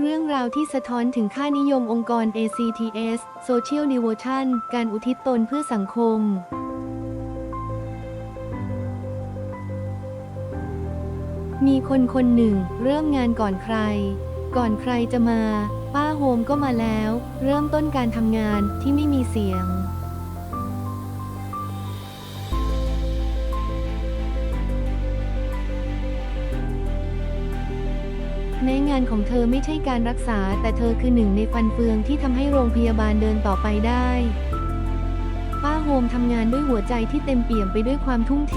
เรื่องราวที่สะท้อนถึงค่านิยมองค์กร ACTS Social Devotion การอุทิศตนเพื่อสังคม มีคนคนหนึ่ง เริ่มงานก่อนใคร ก่อนใครจะมา ป้าโฮมก็มาแล้ว เริ่มต้นการทำงานที่ไม่มีเสียง แม้งานของเธอไม่ใช่การรักษา แต่เธอคือหนึ่งในฟันเฟืองที่ทำให้โรงพยาบาลเดินต่อไปได้ ป้าโฮมทำงานด้วยหัวใจที่เต็มเปี่ยมไปด้วยความทุ่มเท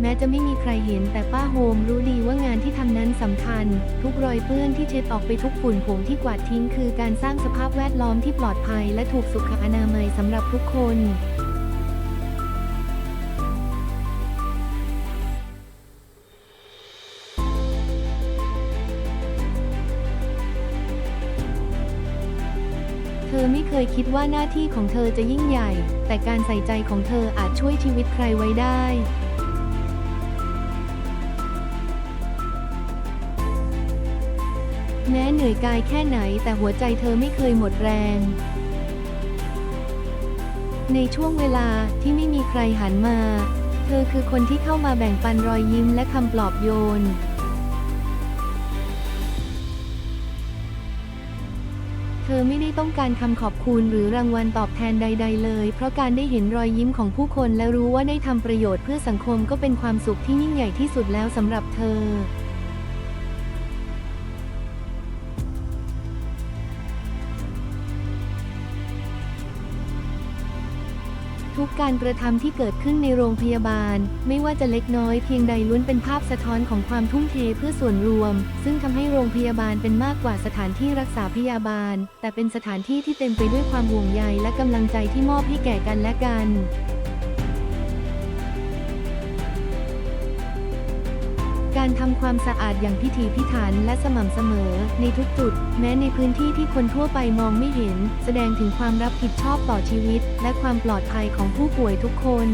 แม้จะไม่มีใครเห็นแต่ป้าโฮมรู้ดีว่างานที่ทำนั้นสำคัญ ทุกรอยเปื้อนที่เช็ดออกไปทุกฝุ่นผงที่กวาดทิ้งคือการสร้างสภาพแวดล้อมที่ปลอดภัย และถูกสุขอนามัยสำหรับทุกคน ธอไม่เคยคิดว่าหน้าที่ของเธอจะยิ่งใหญ่ แต่การใส่ใจของเธออาจช่วยชีวิตใครไว้ได้ แม้เหนื่อยกายแค่ไหนแต่หัวใจเธอไม่เคยหมดแรง ในช่วงเวลาที่ไม่มีใครหันมา เธอคือคนที่เข้ามาแบ่งปันรอยยิ้มและคำปลอบโยน เธอไม่ได้ต้องการคำขอบคุณหรือรางวัลตอบแทนใด ๆ เลย เพราะการได้เห็นรอยยิ้มของผู้คนและรู้ว่าได้ทำประโยชน์เพื่อสังคมก็เป็นความสุขที่ยิ่งใหญ่ที่สุดแล้วสำหรับเธอ ทุกการกระทำที่เกิดขึ้นในโรงพยาบาล ไม่ว่าจะเล็กน้อยเพียงใดล้วนเป็นภาพสะท้อนของความทุ่มเทเพื่อส่วนรวม ซึ่งทำให้โรงพยาบาลเป็นมากกว่าสถานที่รักษาพยาบาล แต่เป็นสถานที่ที่เต็มไปด้วยความห่วงใยและกำลังใจที่มอบให้แก่กันและกัน การทำความสะอาดอย่างพิถีพิถันและสม่ำเสมอ ในทุกจุด แม้ในพื้นที่ที่คนทั่วไปมองไม่เห็น แสดงถึงความรับผิดชอบต่อชีวิต และความปลอดภัยของผู้ป่วยทุกคน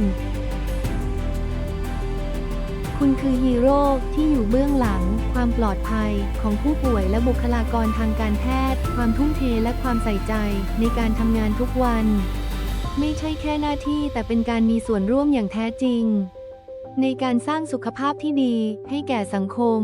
คุณคือฮีโร่ที่อยู่เบื้องหลัง ความปลอดภัยของผู้ป่วยและบุคลากรทางการแพทย์ ความทุ่มเทและความใส่ใจในการทำงานทุกวัน ไม่ใช่แค่หน้าที่แต่เป็นการมีส่วนร่วมอย่างแท้จริง ในการสร้างสุขภาพที่ดีให้แก่สังคม